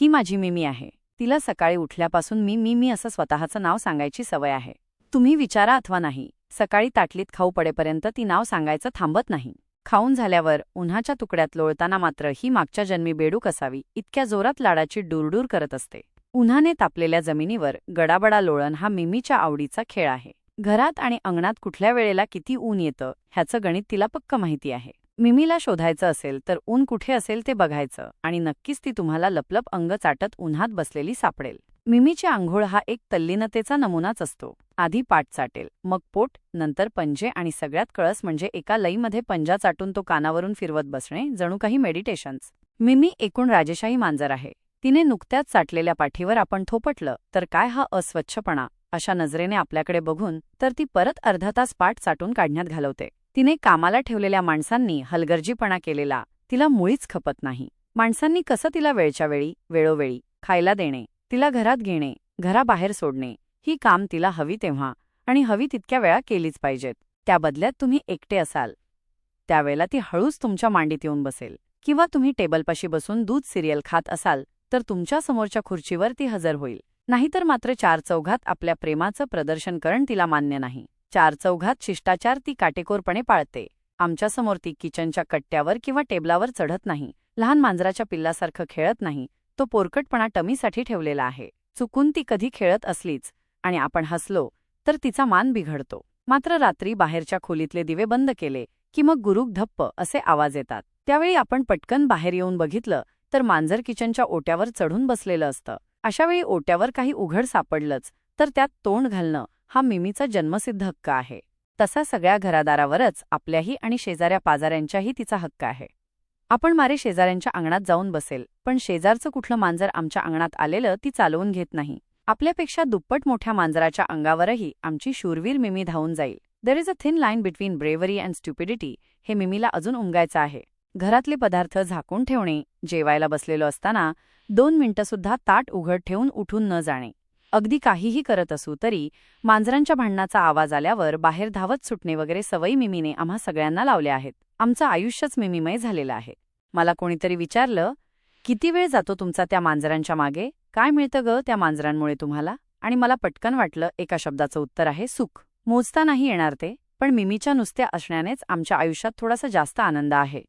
ही माझी मिमी आहे. तिला सकाळी उठल्यापासून मी मी मी असं स्वतःचं नाव सांगायची सवय आहे. तुम्ही विचारा अथवा नाही. सकाळी ताटलीत खाऊ पडेपर्यंत ती नाव सांगायचं थांबत नाही. खाऊन झाल्यावर उन्हाच्या तुकड्यात लोळताना मात्र ही मागच्या जन्मी बेडूक असावी इतक्या जोरात लाडाची डुरडूर करत असते. उन्हाने तापलेल्या जमिनीवर गडाबडा लोळण हा मिमीच्या आवडीचा खेळ आहे. घरात आणि अंगणात कुठल्या वेळेला किती ऊन येतं ह्याचं गणित तिला पक्क माहिती आहे. मिमीला शोधायचं असेल तर ऊन कुठे असेल ते बघायचं आणि नक्कीच ती तुम्हाला लपलप अंग चाटत उन्हात बसलेली सापडेल. मिमीची आंघोळ हा एक तल्लीनतेचा नमुनाच असतो. आधी पाठ चाटेल मग पोट नंतर पंजे आणि सगळ्यात कळस म्हणजे एका लईमध्ये पंजा चाटून तो कानावरून फिरवत बसणे जणू काही मेडिटेशन्स. मिमी एकूण राजेशाही मांजर आहे. तिने नुकत्याच चाटलेल्या पाठीवर आपण थोपटलं तर काय हा अस्वच्छपणा? अशा नजरेने आपल्याकडे बघून तर ती परत अर्धा तास पाठ चाटून काढण्यात घालवते. तिने कामाला ठेवलेल्या माणसांनी हलगर्जीपणा केलेला तिला मुळीच खपत नाही. माणसांनी कसं तिला वेळच्या वेळी वेळोवेळी खायला देणे तिला घरात घेणे घराबाहेर सोडणे ही काम तिला हवी तेव्हा आणि हवी तितक्या वेळा केलीच पाहिजेत. त्या बदल्यात तुम्ही एकटे असाल. त्यावेळेला ती हळूच तुमच्या मांडीत येऊन बसेल. किंवा तुम्ही टेबलपाशी बसून दूध सिरियल खात असाल तर तुमच्या समोरच्या खुर्चीवर ती हजर होईल. नाहीतर मात्र चार चौघात आपल्या प्रेमाचं प्रदर्शन करण तिला मान्य नाही. चार चौघात शिष्टाचार ती काटेकोरपणे पाळते. आमच्यासमोर ती किचनच्या कट्ट्यावर किंवा टेबलावर चढत नाही. लहान मांजराच्या पिल्लासारखं खेळत नाही. तो पोरकटपणा टमीसाठी ठेवलेला आहे. चुकून ती कधी खेळत असलीच आणि आपण हसलो तर तिचा मान बिघडतो. मात्र रात्री बाहेरच्या खोलीतले दिवे बंद केले की मग गुरुक धप्प असे आवाज येतात. त्यावेळी आपण पटकन बाहेर येऊन बघितलं तर मांजर किचनच्या ओट्यावर चढून बसलेलं असतं. अशावेळी ओट्यावर काही उघड सापडलंच तर त्यात तोंड घालणं हा मिमीचा जन्मसिद्ध हक्क आहे. तसा सगळ्या घरादारावरच आपल्याही आणि शेजाऱ्या पाजाऱ्यांच्याही तिचा हक्क आहे. आपण मारे शेजाऱ्यांच्या अंगणात जाऊन बसेल पण शेजारचं कुठलं मांजर आमच्या अंगणात आलेलं ती चालवून घेत नाही. आपल्यापेक्षा दुप्पट मोठ्या मांजराच्या अंगावरही आमची शूरवीर मिमी धावून जाईल. There is a thin line between bravery and stupidity हे मिमीला अजून उमगायचं आहे. घरातले पदार्थ झाकून ठेवणे जेवायला बसलेलो असताना दोन मिनिटंसुद्धा ताट उघड ठेवून उठून न जाणे. अगदी काहीही करत असू तरी मांजरांच्या भांडणाचा आवाज आल्यावर बाहेर धावत सुटणे वगैरे सवयी मिमीने आम्हा सगळ्यांना लावल्या आहेत. आमचं आयुष्यच मिमीमय झालेलं आहे. मला कोणीतरी विचारलं किती वेळ जातो तुमचा त्या मांजरांच्या मागे? काय मिळतं ग त्या मांजरांमुळे तुम्हाला? आणि मला पटकन वाटलं एका शब्दाचं उत्तर आहे सुख. मोजता नाही येणार ते पण मिमीच्या नुसत्या असण्यानेच आमच्या आयुष्यात थोडासा जास्त आनंद आहे.